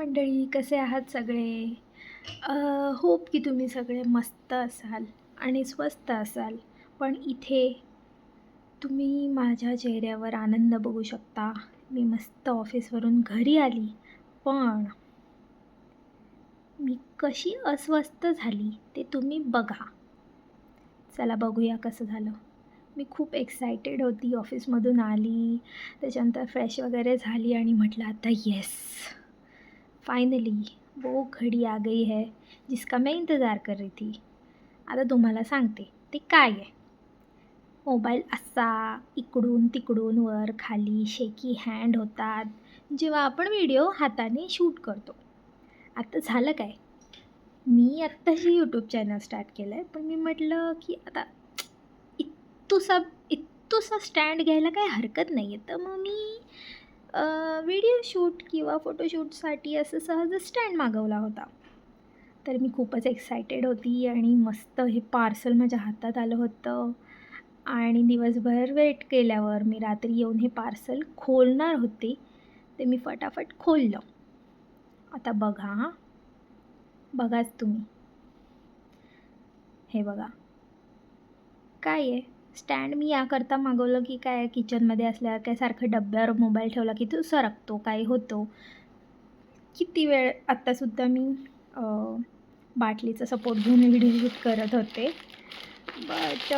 मंडळी कसे आहात सगळे? होप की तुम्ही सगळे मस्त असाल आणि स्वस्त असाल पण इथे तुम्ही माझ्या चेहऱ्यावर आनंद बघू शकता. मी मस्त ऑफिसवरून घरी आली पण मी कशी अस्वस्थ झाली ते तुम्ही बघा. चला बघूया कसं झालं. मी खूप एक्सायटेड होती ऑफिसमधून आली त्याच्यानंतर फ्रेश वगैरे झाली आणि म्हटलं आता येस फायनली वो घडी आ गई है जिसका मैं इंतज़ार कर रही थी। आता तुम्हाला सांगते ते काय आहे? मोबाईल असा इकडून तिकडून वर खाली शेकी हँड होतात जेव्हा आपण व्हिडिओ हाताने शूट करतो. आता झालं काय? मी आत्ताशी यूट्यूब चॅनल स्टार्ट केलं आहे पण मी म्हटलं की आता इत्तुसा इत्तुसा स्टँड घ्यायला काही हरकत नाही आहे तर मग मी व्हिडिओ शूट किंवा फोटोशूटसाठी असं सहज स्टँड मागवला होता. तर मी खूपच एक्सायटेड होती आणि मस्त हे पार्सल माझ्या हातात आलं होतं. आणि दिवसभर वेट केल्यावर मी रात्री येऊन हे पार्सल खोलणार होते ते मी फटाफट खोललं. आता बघा हां. बघाच तुम्ही. हे बघा. काय आहे? स्टँड मी याकरता मागवलं की काय किचनमध्ये असल्यावर काय सारखं डब्यावर मोबाईल ठेवला की तो सरकतो काय होतो. किती वेळ आत्तासुद्धा मी बाटलीचा सपोर्ट घेऊन व्हिडिओ शूट करत होते. बट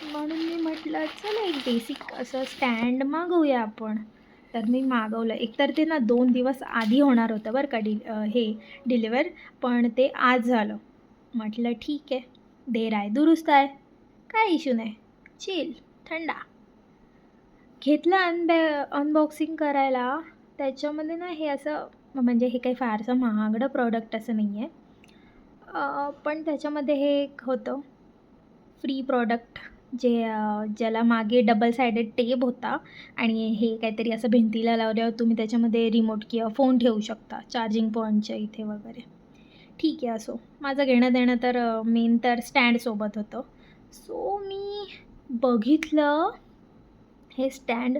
म्हणून मी म्हटलं चला एक बेसिक असं स्टँड मागवूया आपण. तर मी मागवलं. एकतर ते ना दोन दिवस आधी होणार होतं बरं का डि हे डिलिवर पण ते आज झालं. म्हटलं ठीक आहे. देर आहे. दुरुस्त आहे. काय इश्यू नाही. चिल थंडा. घेतलं अनबॅ अनबॉक्सिंग करायला. त्याच्यामध्ये ना हे असं म्हणजे हे काही फारसं महागडं प्रॉडक्ट असं नाही आहे पण त्याच्यामध्ये हे एक होतं. फ्री प्रॉडक्ट जे ज्याला मागे डबल सायडेड टेप होता. आणि हे काहीतरी असं भिंतीला लावल्यावर तुम्ही त्याच्यामध्ये रिमोट किंवा फोन ठेवू शकता. चार्जिंग पॉईंटच्या इथे वगैरे. ठीक आहे असो. माझं घेणं देणं तर मेन तर स्टँडसोबत होतं. सो मी बघितलं? हे स्टँड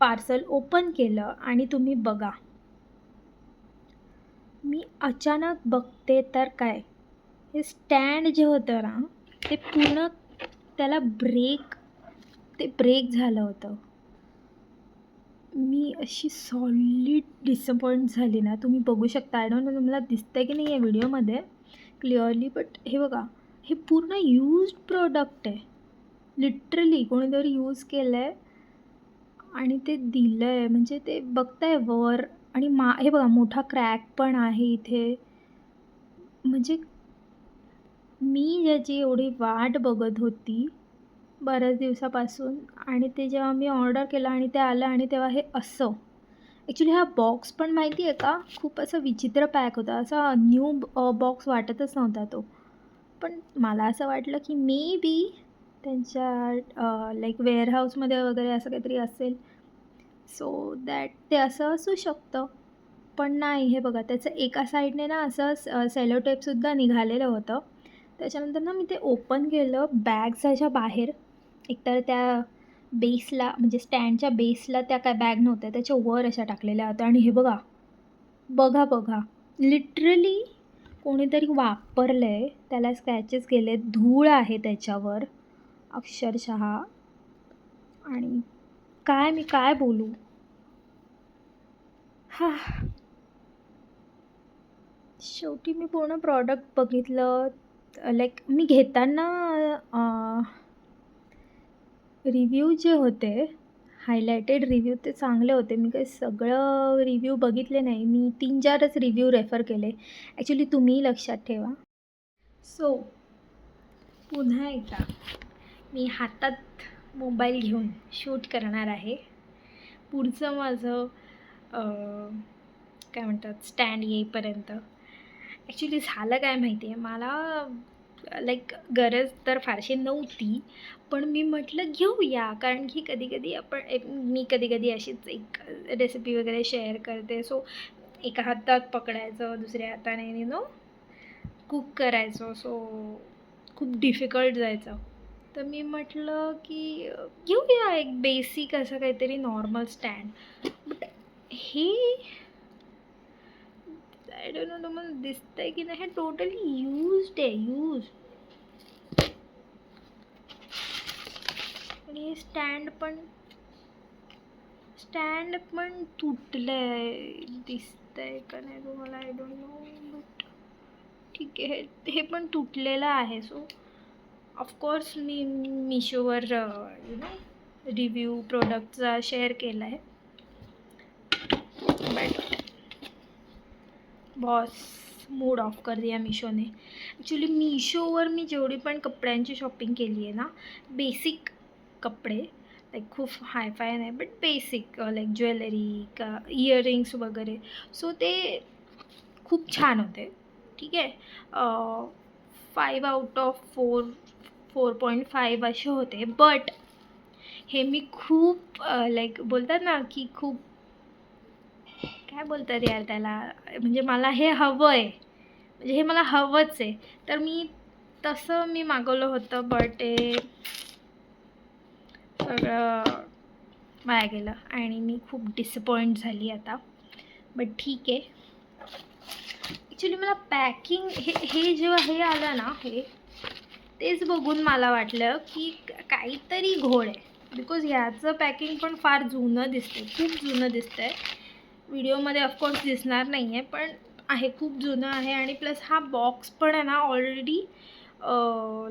पार्सल ओपन केलं आणि तुम्ही बघा. मी अचानक बघते तर काय? हे स्टँड जे होतं ना ते पूर्ण त्याला ब्रेक ते ब्रेक झालं होतं. मी अशी सॉलिड डिसअपॉइंट झाली ना तुम्ही बघू शकता. आय डोंट नो तुम्हाला दिसतं की नाही आहे व्हिडिओमध्ये क्लिअरली बट हे बघा. हे पूर्ण यूज्ड प्रोडक्ट आहे. लिटरली कोणीतरी यूज केलं आहे आणि ते दिलं आहे म्हणजे ते बघताय वर आणि मा हे बघा मोठा क्रॅक पण आहे इथे. म्हणजे मी ज्याची एवढी वाट बघत होती बऱ्याच दिवसापासून आणि ते जेव्हा मी ऑर्डर केलं आणि ते आलं आणि तेव्हा हे असं. ॲक्च्युली हा बॉक्स पण माहिती आहे का? खूप असं विचित्र पॅक होता. असा न्यू बॉक्स वाटतच नव्हता तो. पण मला असं वाटलं की मे बी त्यांच्या लाईक वेअरहाऊसमध्ये वगैरे असं काहीतरी असेल. सो दॅट ते असं असू शकतं. पण नाही हे बघा त्याचं एका साईडने ना असं सेलो टेपसुद्धा निघालेलं होतं. त्याच्यानंतर ना मी ते ओपन केलं बॅगच्या बाहेर. एकतर त्या बेसला म्हणजे स्टँडच्या बेसला त्या काय बॅग नव्हत्या त्याच्या वर अशा टाकलेल्या होत्या. आणि हे बघा बघा बघा लिटरली कोणीतरी वापरलं आहे त्याला स्क्रॅचेस गेले धूळ आहे त्याच्यावर अक्षरशः. आणि काय मी काय बोलू? हा. शेवटी मी पूर्ण प्रॉडक्ट बघितलं. लाईक मी घेताना रिव्ह्यू जे होते हायलायटेड रिव्ह्यू ते चांगले होते. मी काही सगळं रिव्ह्यू बघितले नाही. मी तीन चारच रिव्ह्यू रेफर केले. ॲक्च्युली तुम्ही लक्षात ठेवा. सो पुन्हा एकदा मी हातात मोबाईल घेऊन शूट करणार आहे. पुढचं माझं काय म्हणतात स्टँड येईपर्यंत. ॲक्च्युली झालं काय माहिती आहे? मला लाईक गरज तर फारशी नव्हती. पण मी म्हटलं घेऊया. कारण की कधी कधी आपण मी कधी कधी अशीच एक रेसिपी वगैरे शेअर करते. सो एका हातात पकडायचं दुसऱ्या हाताने यू नो कुक करायचं. सो खूप डिफिकल्ट जायचं. तर मी म्हटलं की घेऊया एक बेसिक असं काहीतरी नॉर्मल स्टँड बट हे आय डोंट नो तुम्हाला दिसतंय की नाही हे टोटली यूज्ड आहे यूज आणि हे स्टँड पण स्टँड पण तुटलं आहे दिसतंय का नाही तुम्हाला आय डोंट नो बट ठीक आहे हे हे पण तुटलेलं आहे. सो ऑफकोर्स मी मिशोवर यु नो रिव्ह्यू प्रोडक्टचा शेअर केला आहे बट बॉस मूड ऑफ़ कर दिया मीशो ने। ॲक्च्युली मीशोवर मी जेवढी पण कपड्यांची शॉपिंग केली आहे ना बेसिक कपडे लाईक खूप फाय नाही बट बेसिक लाईक ज्वेलरी का इयरिंग्स वगैरे. सो ते खूप छान होते. ठीक आहे? Five out of four four point five असे होते. बट हे मी खूप लाईक बोलतात ना, की खूप काय बोलतात यार त्याला? म्हणजे मला हे हवं आहे म्हणजे हे मला हवंच आहे. तर मी तसं मी मागवलं होतं बट हे सगळं वाया गेलं. आणि मी खूप डिसअपॉइंट झाली आता. बट ठीक आहे. ॲक्च्युली मला पॅकिंग हे हे जेव्हा हे आलं ना हे तेच बघून मला वाटलं की काहीतरी घोळ आहे. बिकॉज ह्याचं पॅकिंग पण फार जुनं दिसतं खूप जुनं दिसतं आहे व्हिडिओमध्ये ऑफकोर्स दिसणार नाही आहे पण आहे खूप जुनं आहे आणि प्लस हा बॉक्स पण आहे ना ऑलरेडी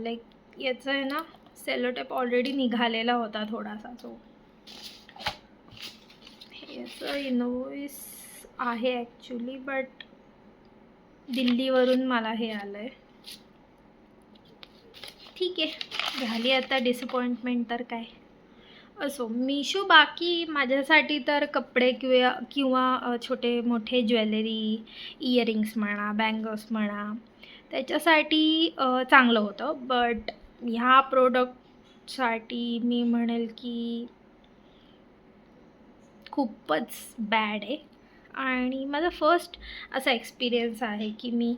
लाईक याचं आहे ना सेलोटेप ऑलरेडी निघालेला होता थोडासा सो याचं इनोव्हिस आहे ॲक्च्युली बट दिल्लीवरून मला हे आलं आहे ठीक आहे झाली आता डिसअपॉइंटमेंट तर काय. असो मिशो बाकी माझ्यासाठी तर कपडे किंवा किंवा छोटे मोठे ज्वेलरी इयरिंग्स म्हणा बँगल्स म्हणा त्याच्यासाठी चांगलं होतं. बट ह्या प्रोडक्टसाठी मी म्हणेल की खूपच बॅड आहे. आणि माझा फर्स्ट असा एक्सपिरियन्स आहे की मी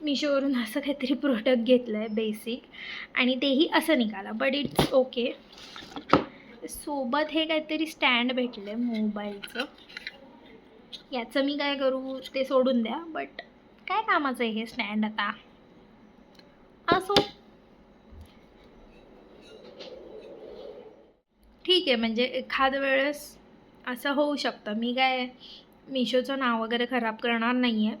मिशोवरून असं काहीतरी प्रोडक्ट घेतलं आहे बेसिक आणि तेही असं निघालं. बट इट्स ओके सोबत हे काहीतरी स्टँड भेटलं आहे मोबाईलचं. याचं मी काय करू ते सोडून द्या बट काय कामाचं आहे हे स्टँड आता? असो. ठीक आहे म्हणजे एखाद वेळेस असं होऊ शकतं. मी काय मिशोचं नाव वगैरे खराब करणार नाही आहे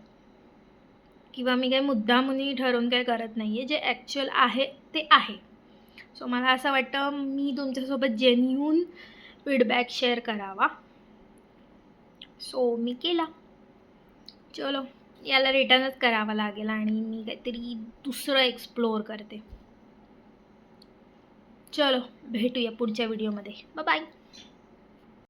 किंवा मी काय मुद्दामुनी ठरवून काही करत नाही आहे जे ॲक्च्युअल आहे ते आहे. सो मला असं वाटतं मी तुमच्यासोबत जेन्युन फीडबॅक शेअर करावा. सो मी केला. चलो याला रिटर्नच करावं लागेल आणि मी काहीतरी दुसरं एक्सप्लोअर करते. चलो भेटूया पुढच्या व्हिडिओमध्ये बाय